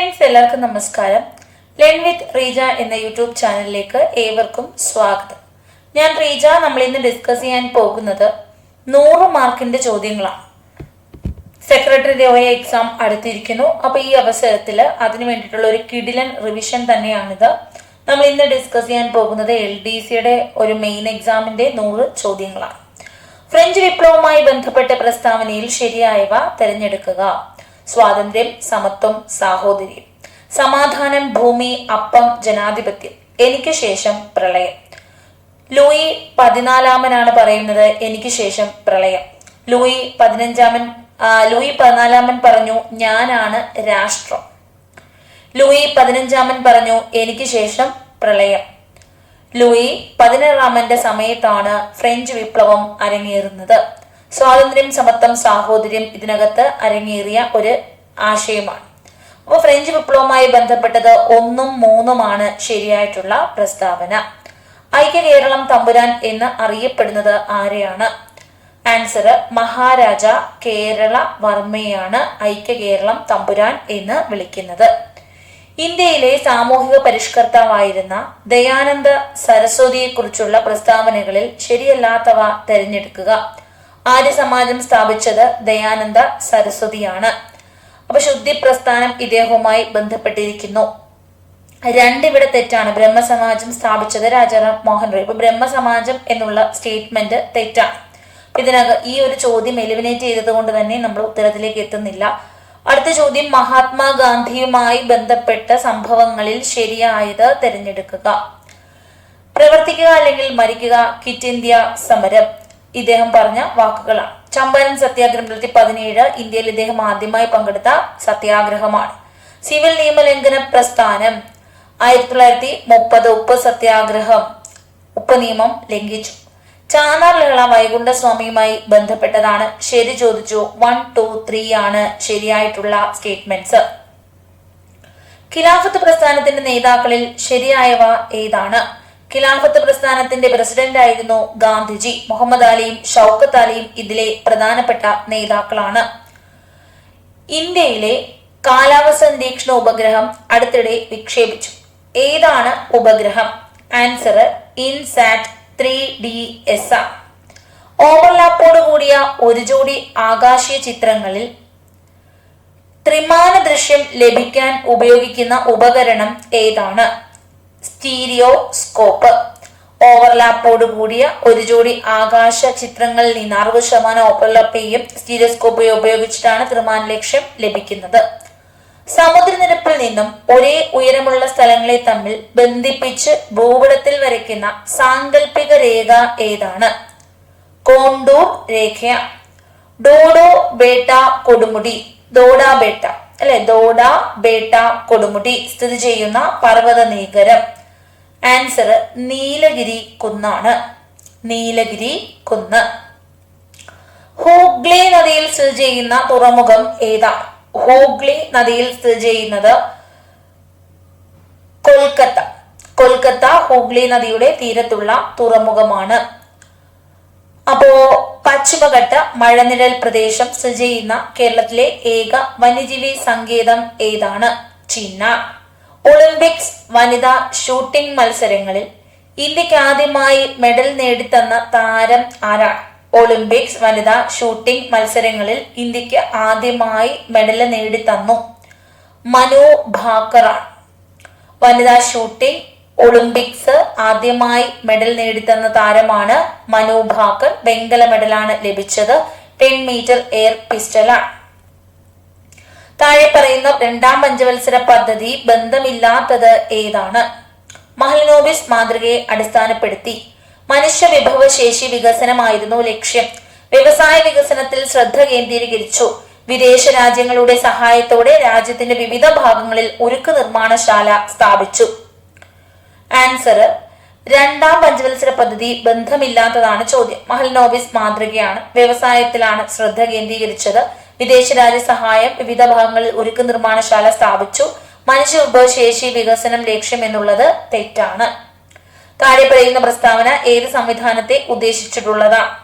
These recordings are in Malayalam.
ഫ്രണ്ട്സ് എല്ലാവർക്കും നമസ്കാരം. ലേൺ വിത്ത് റീജ എന്ന യൂട്യൂബ് ചാനലിലേക്ക് ഏവർക്കും സ്വാഗതം. ഞാൻ റീജ നമ്മൾ ഇന്ന് ഡിസ്കസ് ചെയ്യാൻ പോകുന്നത് നൂറ് മാർക്കിന്റെ ചോദ്യങ്ങളാണ്. സെക്രട്ടറി ഓയ എക്സാം അടുത്തിരിക്കുന്നു. അപ്പൊ ഈ അവസരത്തിൽ അതിനു വേണ്ടിയിട്ടുള്ള ഒരു കിടിലൻ റിവിഷൻ തന്നെയാണിത്. നമ്മൾ ഇന്ന് ഡിസ്കസ് ചെയ്യാൻ പോകുന്നത് എൽ ഡി സിയുടെ ഒരു മെയിൻ എക്സാമിന്റെ നൂറ് ചോദ്യങ്ങളാണ്. ഫ്രഞ്ച് വിപ്ലവവുമായി ബന്ധപ്പെട്ട പ്രസ്താവനയിൽ ശരിയായവ തിരഞ്ഞെടുക്കുക. സ്വാതന്ത്ര്യം സമത്വം സാഹോദര്യം. സമാധാനം ഭൂമി അപ്പം ജനാധിപത്യം. എനിക്ക് ശേഷം പ്രളയം. ലൂയി പതിനാലാമനാണ് പറയുന്നത് എനിക്ക് ശേഷം പ്രളയം. ലൂയി പതിനഞ്ചാമൻ ലൂയി പതിനാലാമൻ പറഞ്ഞു ഞാനാണ് രാഷ്ട്രം. ലൂയി പതിനഞ്ചാമൻ പറഞ്ഞു എനിക്ക് ശേഷം പ്രളയം. ലൂയി പതിനാറാമന്റെ സമയത്താണ് ഫ്രഞ്ച് വിപ്ലവം അരങ്ങേറുന്നത്. സ്വാതന്ത്ര്യം സമത്വം സാഹോദര്യം ഇതിനകത്ത് അരങ്ങേറിയ ഒരു ആശയമാണ്. അപ്പോൾ ഫ്രഞ്ച് വിപ്ലവവുമായി ബന്ധപ്പെട്ടത് ഒന്നും മൂന്നുമാണ് ശരിയായിട്ടുള്ള പ്രസ്താവന. ഐക്യ കേരളം തമ്പുരാൻ എന്ന് അറിയപ്പെടുന്നത് ആരെയാണ്? ആൻസർ മഹാരാജ കേരള വർമ്മയാണ് ഐക്യ കേരളം തമ്പുരാൻ എന്ന് വിളിക്കുന്നത്. ഇന്ത്യയിലെ സാമൂഹിക പരിഷ്കർത്താവായിരുന്ന ദയാനന്ദ സരസ്വതിയെക്കുറിച്ചുള്ള പ്രസ്താവനകളിൽ ശരിയല്ലാത്തവ തിരഞ്ഞെടുക്കുക. ആര്യ സമാജം സ്ഥാപിച്ചത് ദയാനന്ദ സരസ്വതിയാണ്. അപ്പൊ ശുദ്ധി പ്രസ്ഥാനം ഇദ്ദേഹവുമായി ബന്ധപ്പെട്ടിരിക്കുന്നു. രണ്ടിവിടെ തെറ്റാണ്. ബ്രഹ്മസമാജം സ്ഥാപിച്ചത് രാജാറാം മോഹൻ റോയ് ഇപ്പൊ ബ്രഹ്മസമാജം എന്നുള്ള സ്റ്റേറ്റ്മെന്റ് തെറ്റാണ് ഇതിനകം ഈ ഒരു ചോദ്യം എലിമിനേറ്റ് ചെയ്തത് കൊണ്ട് തന്നെ നമ്മൾ ഉത്തരത്തിലേക്ക് എത്തുന്നില്ല. അടുത്ത ചോദ്യം മഹാത്മാഗാന്ധിയുമായി ബന്ധപ്പെട്ട സംഭവങ്ങളിൽ ശരിയായത് തിരഞ്ഞെടുക്കുക. പ്രവർത്തിക്കുക അല്ലെങ്കിൽ മരിക്കുക കിറ്റ് ഇന്ത്യ സമരം. ഇദ്ദേഹം പറഞ്ഞ വാക്കുകളാണ്. ചമ്പാരൻ സത്യാഗ്രഹം രണ്ടായിരത്തി പതിനേഴ് ഇന്ത്യയിൽ ഇദ്ദേഹം ആദ്യമായി പങ്കെടുത്ത സത്യാഗ്രഹമാണ്. സിവിൽ നിയമലംഘന പ്രസ്ഥാനം ആയിരത്തി തൊള്ളായിരത്തി മുപ്പത് ഉപ്പ് സത്യാഗ്രഹം ഉപ്പ് നിയമം ലംഘിച്ചു. ചാനാർ ലഹള വൈകുണ്ഠ സ്വാമിയുമായി ബന്ധപ്പെട്ടതാണ്. ശരി ചോദിച്ചു വൺ ടു ത്രീ ആണ് ശരിയായിട്ടുള്ള സ്റ്റേറ്റ്മെന്റ്സ് ഖിലാഫത്ത് പ്രസ്ഥാനത്തിന്റെ നേതാക്കളിൽ ശരിയായവ ഏതാണ്? ഖിലാഫത്ത് പ്രസ്ഥാനത്തിന്റെ പ്രസിഡന്റായിരുന്നു ഗാന്ധിജി. മുഹമ്മദ് അലിയും ഷൗക്കത്ത് അലിയും ഇതിലെ പ്രധാനപ്പെട്ട നേതാക്കളാണ്. ഇന്ത്യയിലെ കാലാവസ്ഥ നിരീക്ഷണ ഉപഗ്രഹം അടുത്തിടെ വിക്ഷേപിച്ചു. ഏതാണ് ഉപഗ്രഹം? Answer INSAT three D S ആ. ഓവർലാപ്പോട് കൂടിയ ഒരു ജോഡി ആകാശീയ ചിത്രങ്ങളിൽ ത്രിമാന ദൃശ്യം ലഭിക്കാൻ ഉപയോഗിക്കുന്ന ഉപകരണം ഏതാണ്? സ്റ്റീരിയോ സ്കോപ്പ് ഓവർലാപ്പോട് കൂടിയ ഒരു ജോഡി ആകാശ ചിത്രങ്ങളിൽ നിന്ന് അറുപത് ശതമാനം ഓവർലാപ്പ് ചെയ്യും സ്റ്റീരിയോസ്കോപ്പ് ഉപയോഗിച്ചിട്ടാണ് ത്രിമാന ലക്ഷ്യം ലഭിക്കുന്നത്. സമുദ്രനിരപ്പിൽ നിന്നും ഒരേ ഉയരമുള്ള സ്ഥലങ്ങളെ തമ്മിൽ ബന്ധിപ്പിച്ച് ഭൂപടത്തിൽ വരയ്ക്കുന്ന സാങ്കല്പിക രേഖ ഏതാണ്? കോണ്ടൂർ രേഖ ഡോഡോ ബേട്ട കൊടുമുടി. ഡോഡാ ബേട്ട. അല്ലെ? ദോഡ ബേട്ട കൊടുമുടി സ്ഥിതി ചെയ്യുന്ന പർവത നീകരം ആൻസർ നീലഗിരി കുന്നാണ്. നീലഗിരി കുന്ന്. ഹൂഗ്ലി നദിയിൽ സ്ഥിതി ചെയ്യുന്ന തുറമുഖം ഏതാ? ഹൂഗ്ലി നദിയിൽ സ്ഥിതി ചെയ്യുന്നത് കൊൽക്കത്ത. കൊൽക്കത്ത ഹൂഗ്ലി നദിയുടെ തീരത്തുള്ള തുറമുഖമാണ്. അപ്പോ പശ്ചിമഘട്ട മഴനിഴൽ പ്രദേശം സ്ഥിതി ചെയ്യുന്ന കേരളത്തിലെ ഏക വന്യജീവി സങ്കേതം ഏതാണ്? ചിന്ന ഒളിമ്പിക്സ് വനിതാ ഷൂട്ടിംഗ് മത്സരങ്ങളിൽ ഇന്ത്യയ്ക്ക് ആദ്യമായി മെഡൽ നേടിത്തന്ന താരം ആരാണ് ഒളിമ്പിക്സ് വനിതാ ഷൂട്ടിംഗ് മത്സരങ്ങളിൽ ഇന്ത്യയ്ക്ക് ആദ്യമായി മെഡൽ നേടിത്തന്നു മനു ഭാക്കറാണ്. വനിതാ ഷൂട്ടിംഗ് ഒളിമ്പിക്സ് ആദ്യമായി മെഡൽ നേടിത്തന്ന താരമാണ് മനു ഭാക്കർ. വെങ്കല മെഡലാണ് ലഭിച്ചത്. ടെൻ മീറ്റർ എയർ പിസ്റ്റലാണ്. താഴെ പറയുന്ന രണ്ടാം പഞ്ചവത്സര പദ്ധതി ബന്ധമില്ലാത്തത് ഏതാണ്? മഹലിനോബിസ് മാതൃകയെ അടിസ്ഥാനപ്പെടുത്തി. മനുഷ്യ വിഭവശേഷി വികസനമായിരുന്നു ലക്ഷ്യം. വ്യവസായ വികസനത്തിൽ ശ്രദ്ധ കേന്ദ്രീകരിച്ചു. വിദേശ രാജ്യങ്ങളുടെ സഹായത്തോടെ രാജ്യത്തിന്റെ വിവിധ ഭാഗങ്ങളിൽ ഉരുക്ക് നിർമ്മാണശാല സ്ഥാപിച്ചു. ആൻസർ രണ്ടാം പഞ്ചവത്സര പദ്ധതി ബന്ധമില്ലാത്തതാണ് ചോദ്യം. മഹൽനോബിസ് മാതൃകയാണ്. വ്യവസായത്തിലാണ് ശ്രദ്ധ കേന്ദ്രീകരിച്ചത്. വിദേശ രാജ്യ സഹായം വിവിധ ഭാഗങ്ങളിൽ ഒരുക്ക് നിർമ്മാണശാല സ്ഥാപിച്ചു. മനുഷ്യ വിഭവശേഷി വികസനം ലക്ഷ്യം എന്നുള്ളത് തെറ്റാണ്. താഴെ പറയുന്ന പ്രസ്താവന ഏത് സംവിധാനത്തെ ഉദ്ദേശിച്ചിട്ടുള്ളതാ?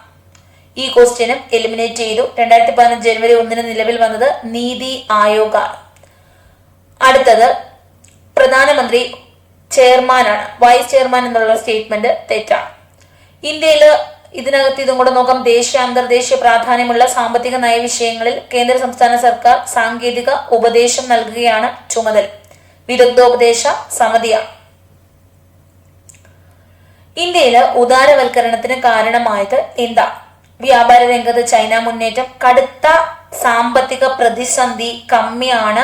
ഈ ക്വസ്റ്റ്യനും എലിമിനേറ്റ് ചെയ്തു. രണ്ടായിരത്തി പതിനഞ്ച് ജനുവരി ഒന്നിന് നിലവിൽ വന്നത് നീതി ആയോഗ അടുത്തത് പ്രധാനമന്ത്രി ചെയർമാനാണ്. വൈസ് ചെയർമാൻ എന്നുള്ള സ്റ്റേറ്റ്മെന്റ് തെറ്റാണ്. ഇന്ത്യയിൽ ഇതിനകത്ത് ഇതും കൂടെ നോക്കാം. ദേശീയ അന്തർദേശീയ പ്രാധാന്യമുള്ള സാമ്പത്തിക നയവിഷയങ്ങളിൽ കേന്ദ്ര സംസ്ഥാന സർക്കാർ സാങ്കേതിക ഉപദേശം നൽകുകയാണ് ചുമതല. വിദഗ്ധോപദേശ സമിതിയാണ്. ഇന്ത്യയിൽ ഉദാരവൽക്കരണത്തിന് കാരണമായത് എന്താ? വ്യാപാര രംഗത്ത് ചൈന മുന്നേറ്റം കടുത്ത സാമ്പത്തിക പ്രതിസന്ധി കമ്മിയാണ്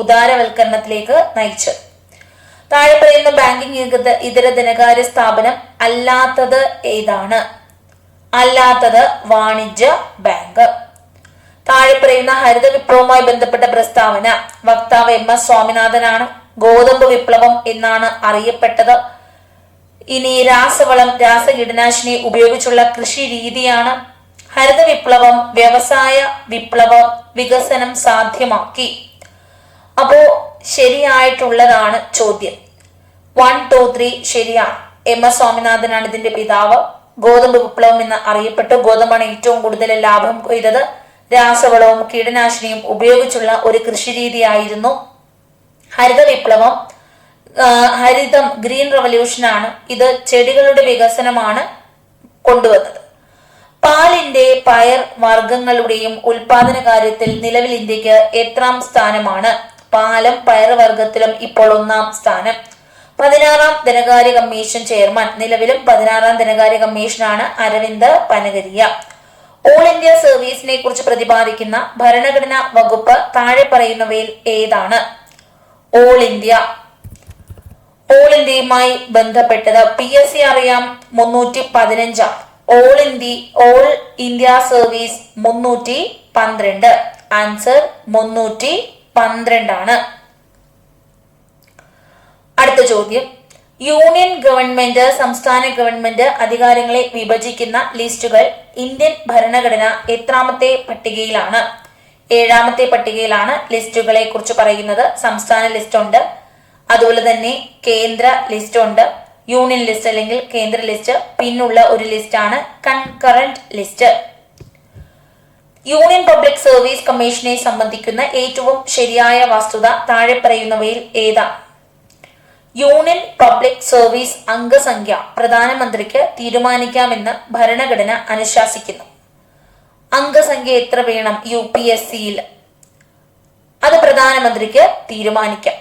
ഉദാരവൽക്കരണത്തിലേക്ക് നയിച്ചത്. താഴെ പറയുന്ന ബാങ്കിംഗ് രംഗത്ത് ഇതര ധനകാര്യ സ്ഥാപനം അല്ലാത്തത് ഏതാണ്? അല്ലാത്തത് വാണിജ്യ ബാങ്ക്. താഴെ പറയുന്ന ഹരിത വിപ്ലവവുമായി ബന്ധപ്പെട്ട പ്രസ്താവന. വക്താവ് എം എസ് സ്വാമിനാഥനാണ് ഗോതമ്പ് വിപ്ലവം എന്നാണ് അറിയപ്പെട്ടത്. ഇനി രാസവളം രാസകീടനാശിനി ഉപയോഗിച്ചുള്ള കൃഷി രീതിയാണ് ഹരിത വിപ്ലവം വ്യവസായ വിപ്ലവ വികസനം സാധ്യമാക്കി. അപ്പോ ശരിയായിട്ടുള്ളതാണ് ചോദ്യം. വൺ ടു ത്രീ ശരിയാണ്. എം എസ് സ്വാമിനാഥനാണ് ഇതിന്റെ പിതാവ്. ഗോതമ്പ് വിപ്ലവം എന്ന് അറിയപ്പെട്ടു. ഗോതമ്പാണ് ഏറ്റവും കൂടുതൽ ലാഭം കൊയ്തത്. രാസവളവും കീടനാശിനിയും ഉപയോഗിച്ചുള്ള ഒരു കൃഷിരീതിയായിരുന്നു ഹരിത വിപ്ലവം. ഹരിതം ഗ്രീൻ റവല്യൂഷൻ ആണ്. ഇത് ചെടികളുടെ വികസനമാണ് കൊണ്ടുവന്നത്. പാലിന്റെ പയർ വർഗങ്ങളുടെയും ഉൽപാദന കാര്യത്തിൽ നിലവിൽ ഇന്ത്യയ്ക്ക് എത്രാം സ്ഥാനമാണ്? പാലം പയർ വർഗത്തിലും ഇപ്പോൾ ഒന്നാം സ്ഥാനം. പതിനാറാം ധനകാര്യ കമ്മീഷൻ ചെയർമാൻ. നിലവിലും പതിനാറാം ധനകാര്യ കമ്മീഷനാണ് അരവിന്ദ് പനഗരിയ. ഓൾ ഇന്ത്യ സർവീസിനെ കുറിച്ച് പ്രതിപാദിക്കുന്ന ഭരണഘടനാ വകുപ്പ് താഴെ പറയുന്നവയിൽ ഏതാണ്? All India. ഓൾ ഇന്ത്യയുമായി ബന്ധപ്പെട്ടത് പി എസ് സി അറിയാം മുന്നൂറ്റി പതിനഞ്ചാണ് all India all India service മുന്നൂറ്റി പന്ത്രണ്ട്. ആൻസർ മുന്നൂറ്റി പന്ത്രണ്ടാണ്. അടുത്ത ചോദ്യം. യൂണിയൻ ഗവൺമെന്റ് സംസ്ഥാന ഗവൺമെന്റ് അധികാരങ്ങളെ വിഭജിക്കുന്ന ലിസ്റ്റുകൾ ഇന്ത്യൻ ഭരണഘടന എത്രാമത്തെ പട്ടികയിലാണ്? ഏഴാമത്തെ പട്ടികയിലാണ് ലിസ്റ്റുകളെ കുറിച്ച് പറയുന്നത്. സംസ്ഥാന ലിസ്റ്റ് ഉണ്ട് അതുപോലെ തന്നെ കേന്ദ്ര ലിസ്റ്റ് ഉണ്ട് യൂണിയൻ ലിസ്റ്റ് അല്ലെങ്കിൽ കേന്ദ്ര ലിസ്റ്റ്. പിന്നുള്ള ഒരു ലിസ്റ്റാണ് concurrent list. Union public service കമ്മീഷനെ സംബന്ധിക്കുന്ന ഏറ്റവും ശരിയായ വസ്തുത താഴെ പറയുന്നവയിൽ ഏതാണ് യൂണിയൻ പബ്ലിക് സർവീസ് അംഗസംഖ്യ പ്രധാനമന്ത്രിക്ക് തീരുമാനിക്കാമെന്ന് ഭരണഘടന അനുശാസിക്കുന്നു. അംഗസംഖ്യ എത്ര വേണം യു പി എസ് സിയിൽ അത് പ്രധാനമന്ത്രിക്ക് തീരുമാനിക്കാം.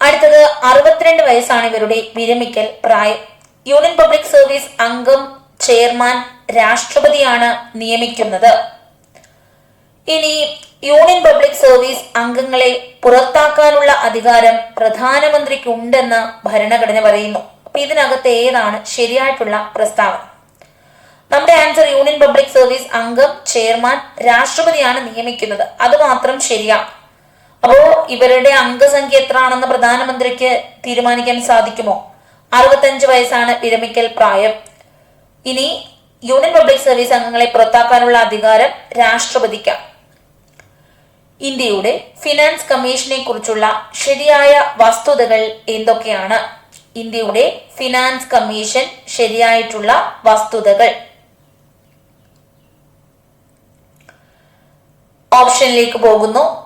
അടുത്തത് അറുപത്തിരണ്ട് വയസ്സാണ് ഇവരുടെ വിരമിക്കൽ പ്രായം. യൂണിയൻ പബ്ലിക് സർവീസ് അംഗം ചെയർമാൻ രാഷ്ട്രപതിയാണ് നിയമിക്കുന്നത്. ഇനി യൂണിയൻ പബ്ലിക് സർവീസ് അംഗങ്ങളെ പുറത്താക്കാനുള്ള അധികാരം പ്രധാനമന്ത്രിക്ക് ഉണ്ടെന്ന് ഭരണഘടന പറയുന്നു. അപ്പൊ ഇതിനകത്ത് ഏതാണ് ശരിയായിട്ടുള്ള പ്രസ്താവന? നമ്മുടെ ആൻസർ യൂണിയൻ പബ്ലിക് സർവീസ് അംഗം ചെയർമാൻ രാഷ്ട്രപതിയാണ് നിയമിക്കുന്നത്. അത് മാത്രം ശരിയാണ് അപ്പോ ഇവരുടെ അംഗസംഖ്യ എത്ര ആണെന്ന് പ്രധാനമന്ത്രിക്ക് തീരുമാനിക്കാൻ സാധിക്കുമോ? അറുപത്തഞ്ച് വയസ്സാണ് വിരമിക്കൽ പ്രായം. ഇനി യൂണിയൻ പബ്ലിക് സർവീസ് അംഗങ്ങളെ പുറത്താക്കാനുള്ള അധികാരം രാഷ്ട്രപതിക്കാണ് ഇന്ത്യയുടെ ഫിനാൻസ് കമ്മീഷനെ കുറിച്ചുള്ള ശരിയായ വസ്തുതകൾ എന്തൊക്കെയാണ്? ഇന്ത്യയുടെ ഫിനാൻസ് കമ്മീഷൻ ശരിയായിട്ടുള്ള വസ്തുതകൾ. ഓപ്ഷനിലേക്ക് പോകുന്നു.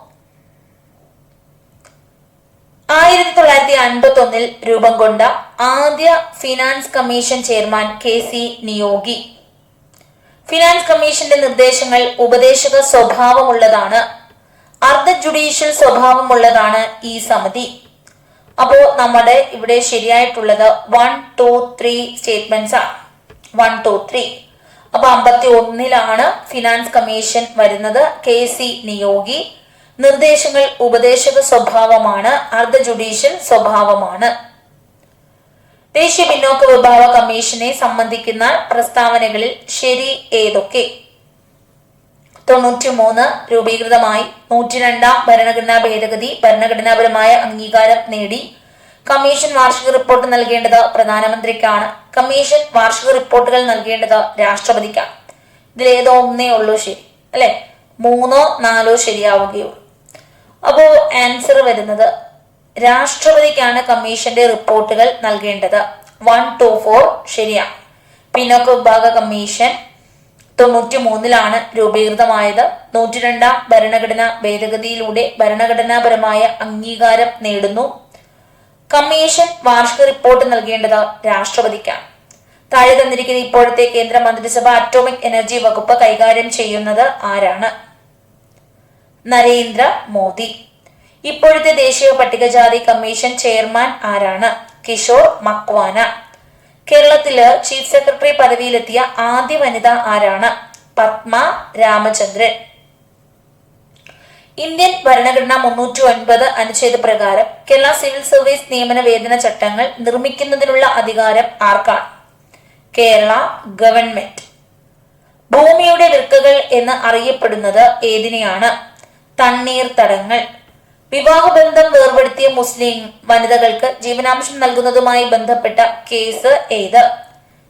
ആയിരത്തി തൊള്ളായിരത്തി അൻപത്തി ഒന്നിൽ രൂപം കൊണ്ട ആദ്യ finance commission chairman K C Niyogi. Finance കമ്മീഷന്റെ നിർദ്ദേശങ്ങൾ ഉപദേശക സ്വഭാവമുള്ളതാണ്. അർദ്ധ ജുഡീഷ്യൽ സ്വഭാവമുള്ളതാണ് ഈ സമിതി. അപ്പോ നമ്മുടെ ഇവിടെ ശരിയായിട്ടുള്ളത് വൺ ടു ത്രീ സ്റ്റേറ്റ്മെന്റ്സ് ആണ് വൺ ടു ത്രീ അപ്പൊ അമ്പത്തി ഒന്നിലാണ് ഫിനാൻസ് കമ്മീഷൻ വരുന്നത്. K C Niyogi. നിർദ്ദേശങ്ങൾ ഉപദേശക സ്വഭാവമാണ്. അർദ്ധ ജുഡീഷ്യൽ സ്വഭാവമാണ്. ദേശീയ പിന്നോക്ക വിഭാഗ കമ്മീഷനെ സംബന്ധിക്കുന്ന പ്രസ്താവനകളിൽ ശരി ഏതൊക്കെ? തൊണ്ണൂറ്റി മൂന്ന് രൂപീകൃതമായി നൂറ്റി രണ്ടാം ഭരണഘടനാ ഭേദഗതി ഭരണഘടനാപരമായ അംഗീകാരം നേടി. കമ്മീഷൻ വാർഷിക റിപ്പോർട്ട് നൽകേണ്ടത് പ്രധാനമന്ത്രിക്കാണ്. കമ്മീഷൻ വാർഷിക റിപ്പോർട്ടുകൾ നൽകേണ്ടത് രാഷ്ട്രപതിക്കാണ്. ഇതിലേതോ ഒന്നേ ഉള്ളൂ ശരി അല്ലെ? മൂന്നോ നാലോ ശരിയാവുകയുള്ളൂ. അപ്പോ ആൻസർ വരുന്നത് രാഷ്ട്രപതിക്കാണ് കമ്മീഷന്റെ റിപ്പോർട്ടുകൾ നൽകേണ്ടത്. വൺ ടു ഫോർ ശരിയാണ്. പിന്നോക്ക വിഭാഗ കമ്മീഷൻ തൊണ്ണൂറ്റി മൂന്നിലാണ് രൂപീകൃതമായത്. നൂറ്റിരണ്ടാം ഭരണഘടനാ ഭേദഗതിയിലൂടെ ഭരണഘടനാപരമായ അംഗീകാരം നേടുന്നു. കമ്മീഷൻ വാർഷിക റിപ്പോർട്ട് നൽകേണ്ടത് രാഷ്ട്രപതിക്കാണ്. താഴെ തന്നിരിക്കുന്ന ഇപ്പോഴത്തെ കേന്ദ്ര മന്ത്രിസഭ അറ്റോമിക് എനർജി വകുപ്പ് കൈകാര്യം ചെയ്യുന്നത് ആരാണ്? നരേന്ദ്ര മോദി. ഇപ്പോഴത്തെ ദേശീയ പട്ടികജാതി കമ്മീഷൻ ചെയർമാൻ ആരാണ്? കിഷോർ മക്വാന. കേരളത്തിൽ ചീഫ് സെക്രട്ടറി പദവിയിലെത്തിയ ആദ്യ വനിത ആരാണ്? പത്മ രാമചന്ദ്രൻ. ഇന്ത്യൻ ഭരണഘടന മുന്നൂറ്റി ഒൻപത് അനുച്ഛേദ പ്രകാരം കേരള സിവിൽ സർവീസ് നിയമന വേതന ചട്ടങ്ങൾ നിർമ്മിക്കുന്നതിനുള്ള അധികാരം ആർക്കാണ്? കേരള ഗവൺമെന്റ്. ഭൂമിയുടെ വൃക്കകൾ എന്ന് അറിയപ്പെടുന്നത് ഏതിനെയാണ്? തണ്ണീർത്തടങ്ങൾ വിവാഹബന്ധം വേർപെടുത്തിയ മുസ്ലിം വനിതകൾക്ക് ജീവനാംശം നൽകുന്നതുമായി ബന്ധപ്പെട്ട കേസ് ഏത്?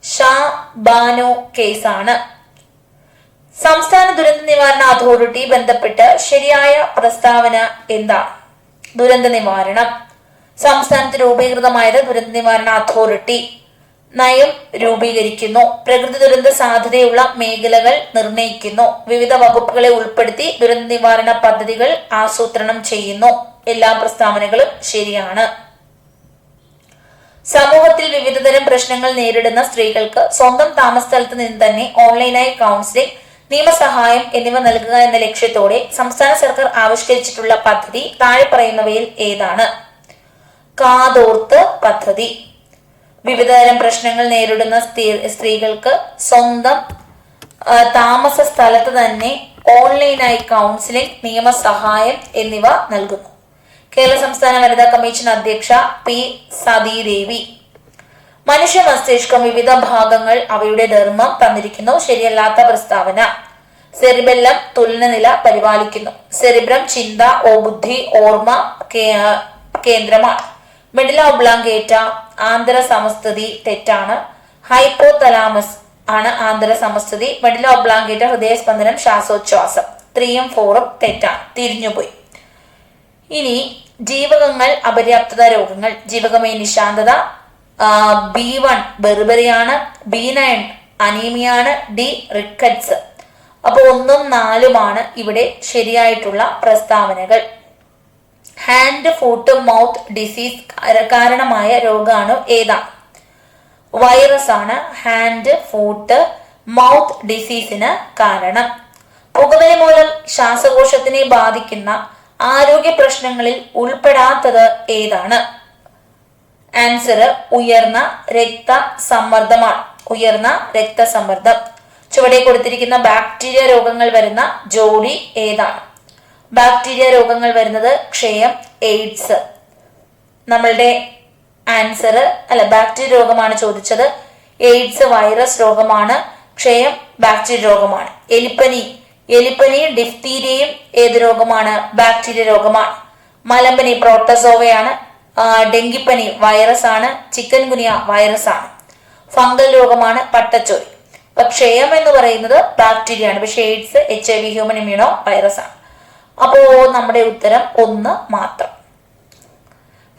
ഷാ ബാനു കേസാണ്. സംസ്ഥാന ദുരന്ത നിവാരണ അതോറിറ്റി ബന്ധപ്പെട്ട് ശരിയായ പ്രസ്താവന എന്താ? ദുരന്ത നിവാരണം. സംസ്ഥാനത്ത് രൂപീകൃതമായത് ദുരന്ത നിവാരണ അതോറിറ്റി. നയം രൂപീകരിക്കുന്നു. പ്രകൃതി ദുരന്ത സാധ്യതയുള്ള മേഖലകൾ നിർണയിക്കുന്നു വിവിധ വകുപ്പുകളെ ഉൾപ്പെടുത്തി ദുരന്ത നിവാരണ പദ്ധതികൾ ആസൂത്രണം ചെയ്യുന്നു. എല്ലാ പ്രസ്താവനകളും ശരിയാണ്. സമൂഹത്തിൽ വിവിധതരം പ്രശ്നങ്ങൾ നേരിടുന്ന സ്ത്രീകൾക്ക് സ്വന്തം താമസ സ്ഥലത്ത് നിന്ന് തന്നെ ഓൺലൈനായി കൗൺസിലിംഗ് നിയമസഹായം എന്നിവ നൽകുക എന്ന ലക്ഷ്യത്തോടെ സംസ്ഥാന സർക്കാർ ആവിഷ്കരിച്ചിട്ടുള്ള പദ്ധതി താഴെ പറയുന്നവയിൽ ഏതാണ്? കാതോർത്ത് പദ്ധതി. വിവിധതരം പ്രശ്നങ്ങൾ നേരിടുന്ന സ്ത്രീ സ്ത്രീകൾക്ക് സ്വന്തം താമസ സ്ഥലത്ത് തന്നെ ഓൺലൈനായി കൗൺസിലിംഗ് നിയമസഹായം എന്നിവ നൽകുന്നു. കേരള സംസ്ഥാന വനിതാ കമ്മീഷൻ അധ്യക്ഷ പി സതീദേവി. മനുഷ്യ മസ്തിഷ്കം വിവിധ ഭാഗങ്ങൾ അവയുടെ ധർമ്മം തന്നിരിക്കുന്നു. ശരിയല്ലാത്ത പ്രസ്താവന. സെറിബെല്ലം തുലനനില പരിപാലിക്കുന്നു. സെറിബ്രം ചിന്ത ഓ ബുദ്ധി ഓർമ്മ കേന്ദ്രമാണ്. മെഡില ഒബ്ലാങ്കേറ്റ ആന്തര സമസ്ഥിതി തെറ്റാണ്. ഹൈപ്പോ തലാമസ് ആണ് ആന്തര സമസ്ഥിതി മെഡില ബ്ലാങ്കേറ്റ് ഹൃദയസ്പന്ദനം ശ്വാസോച്ഛ്വാസം. ത്രീയും ഫോറും തെറ്റാണ്. തിരിഞ്ഞുപോയി. ഇനി ജീവകങ്ങൾ അപര്യാപ്തത രോഗങ്ങൾ. ജീവകമേ നിശാന്തത. ബി വൺ ബെർബറിയാണ്. B nine അനീമിയാണ്. D rickets. അപ്പോൾ ഒന്നും നാലുമാണ് ഇവിടെ ശരിയായിട്ടുള്ള പ്രസ്താവനകൾ. ഹാൻഡ് ഫുട്ട് മൗത്ത് ഡിസീസ് കാരണമായ രോഗമാണ് ഏതാ? വൈറസ് ആണ് ഹാൻഡ് ഫുട്ട് മൗത്ത് ഡിസീസിന് കാരണം. പുകവലി മൂലം ശ്വാസകോശത്തിനെ ബാധിക്കുന്ന ആരോഗ്യ പ്രശ്നങ്ങളിൽ ഉൾപ്പെടാത്തത് ഏതാണ്? ആൻസർ ഉയർന്ന രക്തസമ്മർദ്ദമാണ്. ഉയർന്ന രക്തസമ്മർദ്ദം. ചുവടെ കൊടുത്തിരിക്കുന്ന ബാക്ടീരിയ രോഗങ്ങൾ വരുന്ന ജോഡി ഏതാണ്? ബാക്ടീരിയ രോഗങ്ങൾ വരുന്നത് ക്ഷയം എയ്ഡ്സ്. നമ്മളുടെ ആൻസർ അല്ല ബാക്ടീരിയ രോഗമാണ് ചോദിച്ചത്. എയ്ഡ്സ് വൈറസ് രോഗമാണ് ക്ഷയം ബാക്ടീരിയ രോഗമാണ്. എലിപ്പനി എലിപ്പനി ഡിഫ്തീരിയയും ഏത് രോഗമാണ്? ബാക്ടീരിയ രോഗമാണ്. മലമ്പനി പ്രോട്ടസോവയാണ്. ഡെങ്കിപ്പനി വൈറസ് ആണ് ചിക്കൻ ഗുനിയ വൈറസ് ആണ് ഫംഗൽ രോഗമാണ് പട്ടച്ചോരി അപ്പൊ ക്ഷയം എന്ന് പറയുന്നത് ബാക്ടീരിയ ആണ് പക്ഷേ AIDS H I V human immuno virus ആണ് അപ്പോ നമ്മുടെ ഉത്തരം ഒന്ന് മാത്രം.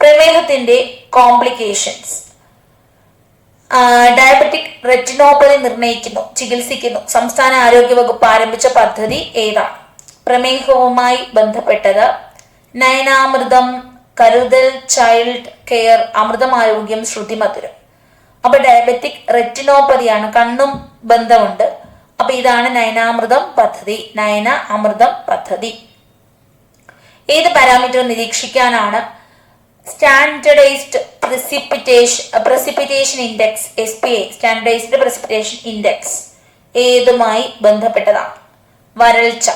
പ്രമേഹത്തിന്റെ കോംപ്ലിക്കേഷൻസ് ഡയബറ്റിക് റെറ്റിനോപ്പതി നിർണയിക്കുന്നു ചികിത്സിക്കുന്നു. സംസ്ഥാന ആരോഗ്യ വകുപ്പ് ആരംഭിച്ച പദ്ധതി ഏതാണ്? പ്രമേഹവുമായി ബന്ധപ്പെട്ടത് നയനാമൃതം കരുതൽ ചൈൽഡ് കെയർ അമൃതം അമൃതമാരോഗ്യം ശ്രുതിമധുരം അപ്പൊ ഡയബറ്റിക് റെറ്റിനോപ്പതിയാണ് കണ്ണും ബന്ധമുണ്ട്. അപ്പൊ ഇതാണ് നയനാമൃതം പദ്ധതി നയന അമൃതം പദ്ധതി. ഏത് parameter നിരീക്ഷിക്കാനാണ് standardized precipitation precipitation index S P A standardized precipitation index ഏതുമായി ബന്ധപ്പെട്ടതാണ്? വരൾച്ച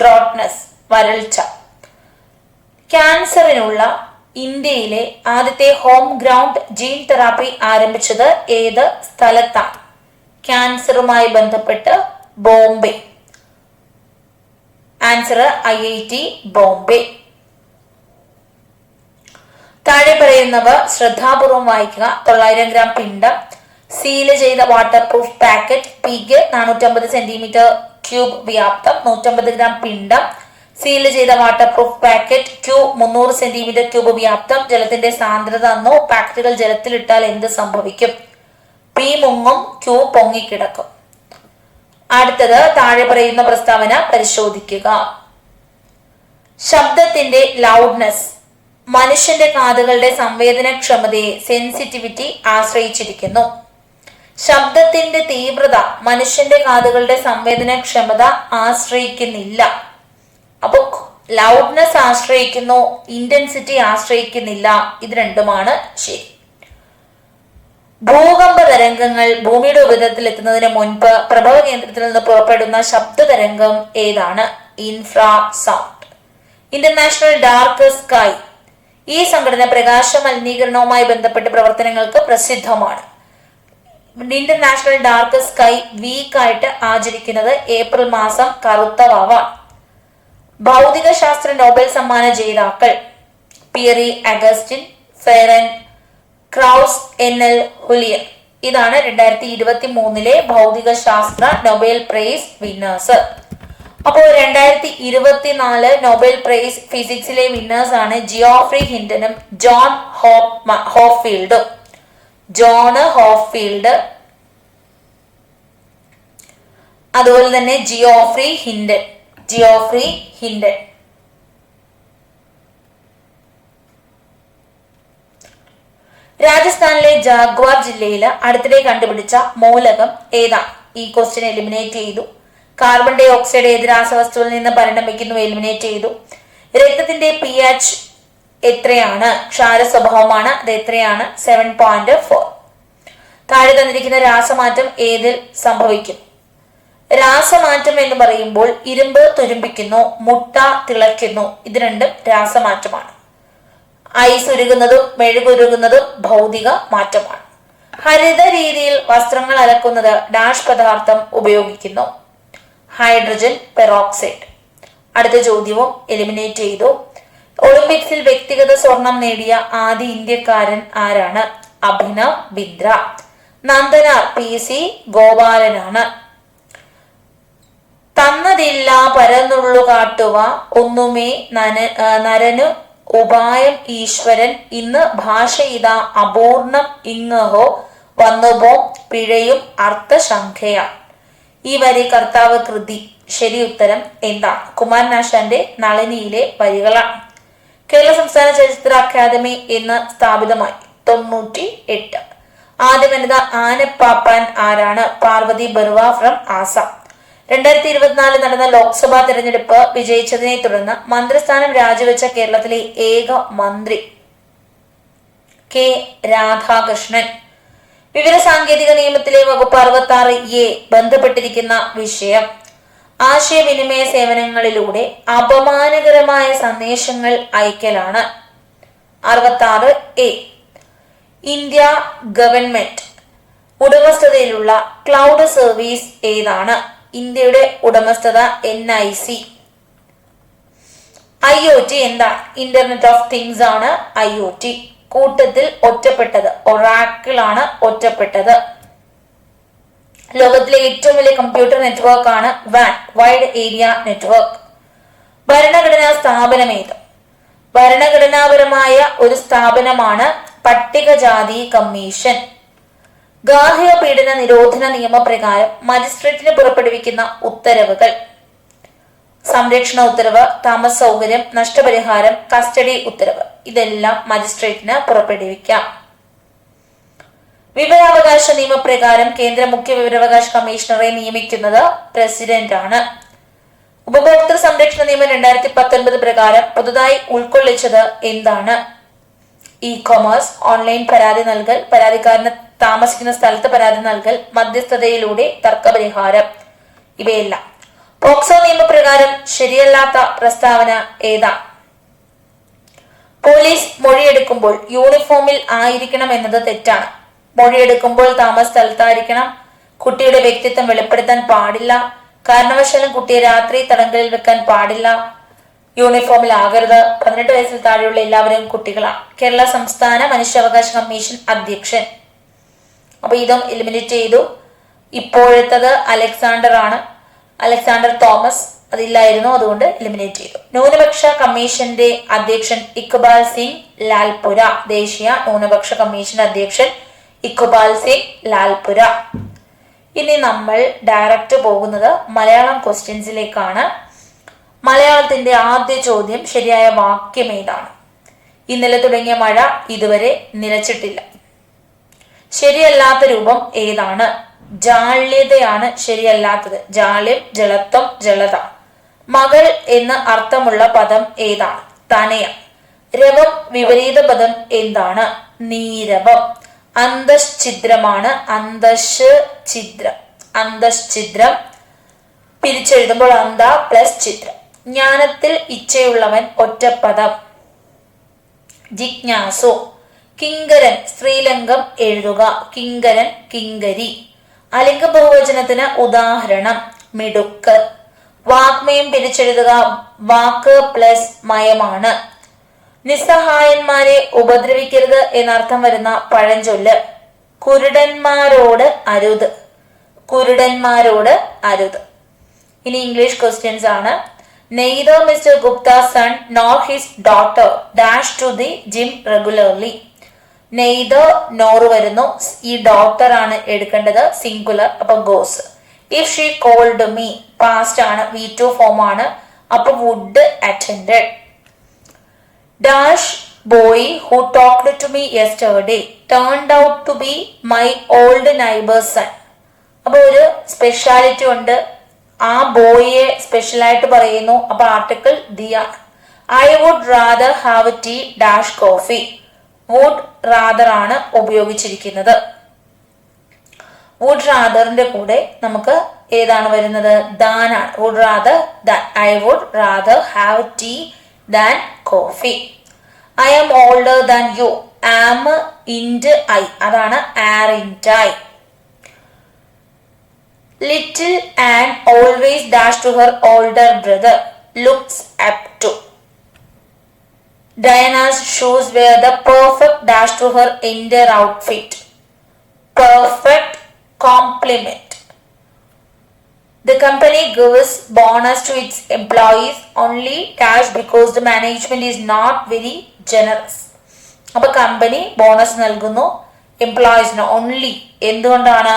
ഡ്രോട്ട്നെസ് വരൾച്ച. ക്യാൻസറിനുള്ള ഇന്ത്യയിലെ ആദ്യത്തെ ഹോം ഗ്രൗണ്ട് ജീൻ തെറാപ്പി ആരംഭിച്ചത് ഏത് സ്ഥലത്താണ്? ക്യാൻസറുമായി ബന്ധപ്പെട്ട് Bombay. Answer I I T Bombay. താഴെ പറയുന്നവ ശ്രദ്ധാപൂർവം വായിക്കുക. തൊള്ളായിരം ഗ്രാം പിണ്ടം സീൽ ചെയ്ത വാട്ടർ പ്രൂഫ് പാക്കറ്റ് പിഗ് നാനൂറ്റമ്പത് സെന്റിമീറ്റർ ക്യൂബ് വ്യാപ്തം. നൂറ്റമ്പത് ഗ്രാം പിണ്ടം സീൽ ചെയ്ത വാട്ടർ പ്രൂഫ് പാക്കറ്റ് ക്യൂ മുന്നൂറ് സെന്റിമീറ്റർ ക്യൂബ് വ്യാപ്തം. ജലത്തിന്റെ സാന്ദ്രത എന്നോ പാക്കറ്റുകൾ ജലത്തിലിട്ടാൽ എന്ത് സംഭവിക്കും? പി മുങ്ങും. ക്യൂ പൊങ്ങിക്കിടക്കും. അടുത്തത് താഴെ പറയുന്ന പ്രസ്താവന പരിശോധിക്കുക. ശബ്ദത്തിന്റെ ലൗഡ്നെസ് മനുഷ്യന്റെ കാതുകളുടെ സംവേദനക്ഷമതയെ സെൻസിറ്റിവിറ്റി ആശ്രയിച്ചിരിക്കുന്നു. ശബ്ദത്തിന്റെ തീവ്രത മനുഷ്യന്റെ കാതുകളുടെ സംവേദനക്ഷമത ആശ്രയിക്കുന്നില്ല. അപ്പൊ ലൗഡ്നെസ് ആശ്രയിക്കുന്നു ഇന്റൻസിറ്റി ആശ്രയിക്കുന്നില്ല ഇത് രണ്ടുമാണ് ശരി. ഭൂകമ്പ തരംഗങ്ങൾ ഭൂമിയുടെ ഉപരിതലത്തിൽ എത്തുന്നതിന് മുൻപ് പ്രഭവ കേന്ദ്രത്തിൽ നിന്ന് പുറപ്പെടുന്ന ശബ്ദ തരംഗം ഏതാണ്? Infra sound international dark sky ഈ സംഘടന പ്രകാശ മലിനീകരണവുമായി ബന്ധപ്പെട്ട പ്രവർത്തനങ്ങൾക്ക് പ്രസിദ്ധമാണ്. ഇന്റർനാഷണൽ ഡാർക്ക് സ്കൈ വീക്ക് ആയിട്ട് ആചരിക്കുന്നത് ഏപ്രിൽ മാസം കറുത്ത വാവ ഭൗതിക ശാസ്ത്ര നോബൽ സമ്മാന ജേതാക്കൾ. Pierre Agostini Ferenc Krausz Anne L Huillier ഇതാണ് രണ്ടായിരത്തി ഇരുപത്തി മൂന്നിലെ ഭൗതിക ശാസ്ത്ര നൊബേൽ പ്രൈസ് വിന്നേഴ്സ്. അപ്പോൾ രണ്ടായിരത്തി ഇരുപത്തിനാല് നൊബേൽ പ്രൈസ് ഫിസിക്സിലെ വിന്നേഴ്സ് ആണ് ജിയോഫ്രി ഹിൻഡനും ജോൺ ഹോപ്പ് ഹോഫീൽഡും ജോണ് ഹോഫീൽഡ് അതുപോലെ തന്നെ ജിയോഫ്രി ഹിൻഡൻ. ജിയോഫ്രി ഹിൻഡൻ. രാജസ്ഥാനിലെ ജാഗ്വാർ ജില്ലയിൽ അടുത്തിടെ കണ്ടുപിടിച്ച മൂലകം ഏതാ? ഈ ക്വസ്റ്റ്യൻ എലിമിനേറ്റ് ചെയ്തു. കാർബൺ ഡൈ ഓക്സൈഡ് ഏത് രാസവസ്തുവിൽ നിന്ന് പരിണമിക്കുന്നു എലിമിനേറ്റ് ചെയ്തു. രക്തത്തിന്റെ പി എച്ച് എത്രയാണ്? ക്ഷാര സ്വഭാവമാണ് അത് എത്രയാണ്? സെവൻ പോയിന്റ് ഫോർ താഴെ തന്നിരിക്കുന്ന രാസമാറ്റം ഏതിൽ സംഭവിക്കും? രാസമാറ്റം എന്ന് പറയുമ്പോൾ ഇരുമ്പ് തുരുമ്പിക്കുന്നു മുട്ട തിളയ്ക്കുന്നു. ഇത് രണ്ടും രാസമാറ്റമാണ്. ഐസ് ഉരുകുന്നതും മെഴുകുരുകുന്നതും ഭൗതിക മാറ്റമാണ്. ഹരിത രീതിയിൽ വസ്ത്രങ്ങൾ അലക്കുന്നത് ഡാഷ് പദാർത്ഥം ഉപയോഗിക്കുന്നു. Hydrogen peroxide. അടുത്ത ചോദ്യവും എലിമിനേറ്റ് ചെയ്തു. ഒളിമ്പിക്സിൽ വ്യക്തിഗത സ്വർണം നേടിയ ആദ്യ ഇന്ത്യക്കാരൻ ആരാണ്? അഭിനവ് ബിന്ദ്ര. നന്ദന പി സി ഗോപാലനാണ്. തന്നതില്ല പരന്നുള്ളു കാട്ടുവ ഒന്നുമേ നന നരനു ഉപായം ഈശ്വരൻ. ഇന്ന് ഭാഷ ഇതാ അപൂർണം ഇങ്ങഹോ വന്നുപോ പിഴയും അർത്ഥശങ്കയ ഈ വരി കർത്താവ് കൃതി. ശരി ഉത്തരം എന്താ? കുമാരനാശാന്റെ നളിനിയിലെ വരികളാണ്. കേരള സംസ്ഥാന ചലച്ചിത്ര അക്കാദമി എന്ന് സ്ഥാപിതമായി. തൊണ്ണൂറ്റി എട്ട് ആദ്യ വനിത ആനപ്പാപ്പാൻ ആരാണ്? പാർവതി ബറുവ ഫ്രം ആസാം. രണ്ടായിരത്തി ഇരുപത്തിനാലിൽ നടന്ന ലോക്സഭാ തെരഞ്ഞെടുപ്പ് വിജയിച്ചതിനെ തുടർന്ന് മന്ത്രിസ്ഥാനം രാജിവെച്ച കേരളത്തിലെ ഏക മന്ത്രി കെ രാധാകൃഷ്ണൻ. വിവരസാങ്കേതിക നിയമത്തിലെ വകുപ്പ് അറുപത്തി ആറ് എ ബന്ധപ്പെട്ടിരിക്കുന്ന വിഷയം. ആശയവിനിമയ സേവനങ്ങളിലൂടെ അപമാനകരമായ സന്ദേശങ്ങൾ അയക്കലാണ്. അറുപത്തി ആറ് എ ഇന്ത്യ ഗവൺമെന്റ് ഉടമസ്ഥതയിലുള്ള ക്ലൗഡ് സർവീസ് ഏതാണ്? ഇന്ത്യയുടെ ഉടമസ്ഥത N I C I O T എന്താ? ഇന്റർനെറ്റ് ഓഫ് തിങ്സ് ആണ് ഐ ഒ ടി കൂട്ടത്തിൽ ഒറ്റപ്പെട്ടത്. ഒറാക്കിൾ ആണ് ഒറ്റപ്പെട്ടത്. ലോകത്തിലെ ഏറ്റവും വലിയ കമ്പ്യൂട്ടർ നെറ്റ്വർക്ക് ആണ് വാൻ വൈഡ് ഏരിയ നെറ്റ്വർക്ക് ഭരണഘടനാ സ്ഥാപനം ഏത്? ഭരണഘടനാപരമായ ഒരു സ്ഥാപനമാണ് പട്ടികജാതി കമ്മീഷൻ. ഗാർഹിക പീഡന നിരോധന നിയമപ്രകാരം മജിസ്ട്രേറ്റിന് പുറപ്പെടുവിക്കുന്ന ഉത്തരവുകൾ. സംരക്ഷണ ഉത്തരവ് താമസ സൗകര്യം നഷ്ടപരിഹാരം കസ്റ്റഡി ഉത്തരവ്. ഇതെല്ലാം മജിസ്ട്രേറ്റിന് പുറപ്പെടുവിക്കാം. വിവരാവകാശ നിയമപ്രകാരം കേന്ദ്ര മുഖ്യ വിവരാവകാശ കമ്മീഷണറെ നിയമിക്കുന്നത് പ്രസിഡന്റ് ആണ് ഉപഭോക്തൃ സംരക്ഷണ നിയമം രണ്ടായിരത്തി പത്തൊൻപത് പ്രകാരം പുതുതായി ഉൾക്കൊള്ളിച്ചത് എന്താണ്? ഇ കൊമേഴ്സ് ഓൺലൈൻ പരാതി നൽകൽ പരാതിക്കാരന് താമസിക്കുന്ന സ്ഥലത്ത് പരാതി നൽകൽ മധ്യസ്ഥതയിലൂടെ തർക്കപരിഹാരം. ഇവയെല്ലാം. പോക്സോ നിയമപ്രകാരം ശരിയല്ലാത്ത പ്രസ്താവന ഏതാ? പോലീസ് മൊഴിയെടുക്കുമ്പോൾ യൂണിഫോമിൽ ആയിരിക്കണം എന്നത് തെറ്റാണ്. മൊഴിയെടുക്കുമ്പോൾ താമസ സ്ഥലത്തായിരിക്കണം. കുട്ടിയുടെ വ്യക്തിത്വം വെളിപ്പെടുത്താൻ പാടില്ല. കാരണവശാലും കുട്ടിയെ രാത്രി തടങ്കലിൽ വെക്കാൻ പാടില്ല. യൂണിഫോമിൽ ആകരുത്. പതിനെട്ട് വയസ്സിൽ താഴെയുള്ള എല്ലാവരും കുട്ടികളാണ് കേരള സംസ്ഥാന മനുഷ്യാവകാശ കമ്മീഷൻ അധ്യക്ഷൻ. അപ്പൊ ഇതും എലിമിനേറ്റ് ചെയ്തു. ഇപ്പോഴത്തത് അലക്സാണ്ടർ ആണ്. അലക്സാണ്ടർ തോമസ് അതില്ലായിരുന്നു അതുകൊണ്ട് എലിമിനേറ്റ് ചെയ്തു. ന്യൂനപക്ഷ കമ്മീഷന്റെ അധ്യക്ഷൻ ഇക്ബാൽ സിംഗ് ലാൽപുര. ദേശീയ ന്യൂനപക്ഷ കമ്മീഷൻ അധ്യക്ഷൻ ഇക്ബാൽ സിംഗ് ലാൽപുര. ഇനി നമ്മൾ ഡയറക്റ്റ് പോകുന്നത് മലയാളം ക്വസ്റ്റ്യൻസിലേക്കാണ് മലയാളത്തിന്റെ ആദ്യ ചോദ്യം ശരിയായ വാക്യം ഏതാണ്? ഇന്നലെ തുടങ്ങിയ മഴ ഇതുവരെ നിലച്ചിട്ടില്ല. ശരിയല്ലാത്ത രൂപം ഏതാണ്? ജാള്യതയാണ് ശരിയല്ലാത്തത്. ജാള്യം ജലത്വം ജലത. മകൾ എന്ന് അർത്ഥമുള്ള പദം ഏതാണ്? തനയ. രവം വിപരീത പദം എന്താണ്? നീരവം. അന്തശ്ചിദ്രമാണ് അന്തശ് ഛിദ്രം അന്തശ്ചിദ്രം പിരിച്ചെഴുതുമ്പോൾ അന്ത പ്ലസ് ചിത്രം ജ്ഞാനത്തിൽ ഇച്ഛയുള്ളവൻ ഒറ്റപ്പദം. ജിജ്ഞാസു. കിങ്കരൻ സ്ത്രീലിംഗം എഴുതുക. കിങ്കരൻ കിങ്കരി. അലിംഗ ബഹുവചനത്തിന് ഉദാഹരണം. മിടുക്കർ വാഗ്മയം പിരിച്ചെഴുതുക. വാക്ക് പ്ലസ് മയമാണ്. നിസ്സഹായന്മാരെ ഉപദ്രവിക്കരുത് എന്നർത്ഥം വരുന്ന പഴഞ്ചൊല്ല്. കുരുടന്മാരോട് അരുത്. കുരുടന്മാരോട് അരുത്. ഇനി ഇംഗ്ലീഷ് ക്വസ്റ്റ്യൻസ് ആണ്. Neither Mr. Gupta's son nor his daughter dash to the gym regularly. Neither nor വരുന്നു ഈ ഡോക്ടർ ആണ് എടുക്കേണ്ടത് സിംഗുലർ അപ്പൊ goes if she called me past ആണ് വി ടു ഫോം ആണ് അപ്പൊ would attend dash boy who talked to me yesterday turned out to be my old neighbour's son അപ്പൊ ഒരു സ്പെഷ്യാലിറ്റി ഉണ്ട് ആ ബോയിയെ സ്പെഷ്യലായിട്ട് പറയുന്നു. അപ്പൊ article the I would rather have tea dash coffee would rather ആണ് ഉപയോഗിച്ചിരിക്കുന്നത്. വുഡ് റാദറിന്റെ കൂടെ നമുക്ക് ഏതാണ് വരുന്നത്? ദാനാണ് would rather I would rather have tea than coffee I am older than you am and I അതാണ് are and I Little and always dash to her older brother looks up to Diana's shoes were the perfect dash to her entire outfit. Perfect compliment. The company gives bonus to its employees only cash because the management is not very generous. അപ്പൊ കമ്പനി ബോണസ് നൽകുന്നു എംപ്ലോയീസിന് ഓൺലി എന്തുകൊണ്ടാണ്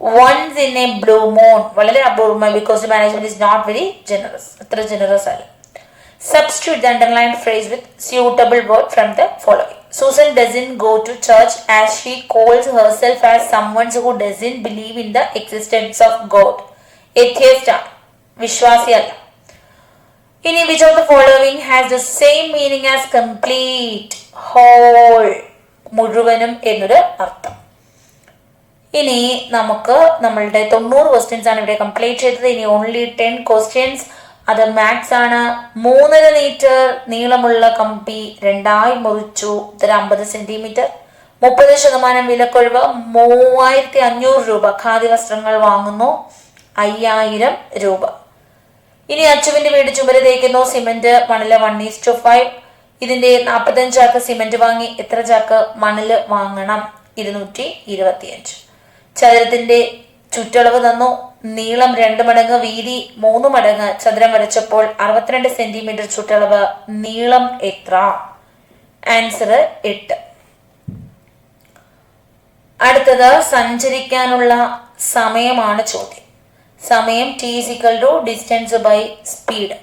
once in a blue moon വളരെ അപൂർവമായി because management is not very generous അത്ര ജനറസ് അല്ല Substitute the underlined phrase with suitable word from the following. Susan doesn't go to church as she calls herself as someone who doesn't believe in the existence of God. Atheist ആണ് വിശ്വാസിയല്ല ഇനി which of the following has the same meaning as complete whole മുഴുവനും എന്നൊരു അർത്ഥം ഇനി നമുക്ക് നമ്മളുടെ തൊണ്ണൂറ് ക്വസ്റ്റ്യൻസ് ആണ് ഇവിടെ കംപ്ലീറ്റ് ചെയ്തത്. ഇനി ഓൺലി ടെൻ ക്വസ്റ്റ്യൻസ് അത് മാത്സ് ആണ്. മൂന്നര മീറ്റർ നീളമുള്ള കമ്പി രണ്ടായി മുറിച്ചു. ഇത്ര അമ്പത് സെന്റിമീറ്റർ മുപ്പത് ശതമാനം വിലക്കൊഴിവ് മൂവായിരത്തി അഞ്ഞൂറ് രൂപ. ഖാദി വസ്ത്രങ്ങൾ വാങ്ങുന്നു. അയ്യായിരം രൂപ. ഇനി അച്ചുവിന്റെ വീട് ചുമര തേക്കുന്നു സിമെന്റ് മണൽ വൺ ഈസ് ടു ഫൈവ് ഇതിന്റെ നാൽപ്പത്തഞ്ച് ചാക്ക് സിമന്റ് വാങ്ങി എത്ര ചാക്ക് മണൽ വാങ്ങണം? ഇരുന്നൂറ്റി ഇരുപത്തിയഞ്ച്. ചതുരത്തിന്റെ ചുറ്റളവ് തന്നു നീളം രണ്ട് മടങ്ങ് വീതി മൂന്ന് മടങ്ങ്. ചതുരം വരച്ചപ്പോൾ അറുപത്തിരണ്ട് സെന്റിമീറ്റർ ചുറ്റളവ് നീളം എത്ര? ആൻസർ എട്ട്. അടുത്തത് സഞ്ചരിക്കാനുള്ള സമയമാണ് ചോദ്യം. സമയം T is equal to distance by speed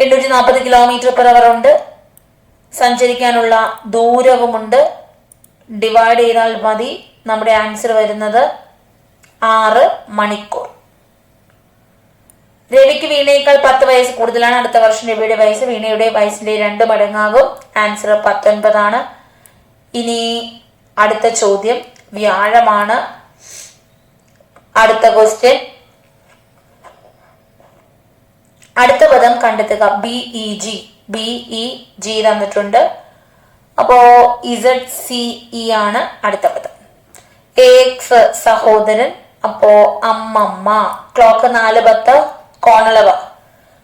എണ്ണൂറ്റി നാൽപ്പത് കിലോമീറ്റർ പെർ അവർ ഉണ്ട്. സഞ്ചരിക്കാനുള്ള ദൂരവുമുണ്ട്. ഡിവൈഡ് ചെയ്താൽ മതി. നമ്മുടെ ആൻസർ വരുന്നത് ആറ് മണിക്കൂർ. രവിക്ക് വീണയേക്കാൾ പത്ത് വയസ്സ് കൂടുതലാണ്. അടുത്ത വർഷം രവിയുടെ വയസ്സ്. വീണയുടെ വയസ്സിന്റെ രണ്ട് മടങ്ങാകും. ആൻസർ പത്തൊൻപതാണ്. ഇനി അടുത്ത ചോദ്യം. വ്യാഴമാണ്. അടുത്ത ക്വസ്റ്റ്യൻ. അടുത്ത പദം കണ്ടെത്തുക. B E G B E G തന്നിട്ടുണ്ട്. അപ്പോ ഇസഡ് സി ഇ ആണ് അടുത്ത പദം. എക്സ് സഹോദരൻ അപ്പോ അമ്മമ്മ. ക്ലോക്ക് നാല് പത്ത് കോണളവ്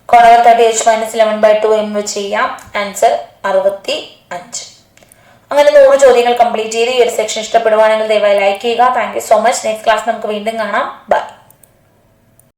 കോണളവ് thirty H minus eleven by two M വെച്ച് ചെയ്യാം. ആൻസർ അറുപത്തി അഞ്ച് അങ്ങനെ നൂറ് ചോദ്യങ്ങൾ കംപ്ലീറ്റ് ചെയ്ത് ഈ ഒരു സെക്ഷൻ ഇഷ്ടപ്പെടുവാണെങ്കിൽ ദയവായി ലൈക്ക് ചെയ്യുക. Thank you so much next class നമുക്ക് വീണ്ടും കാണാം. ബൈ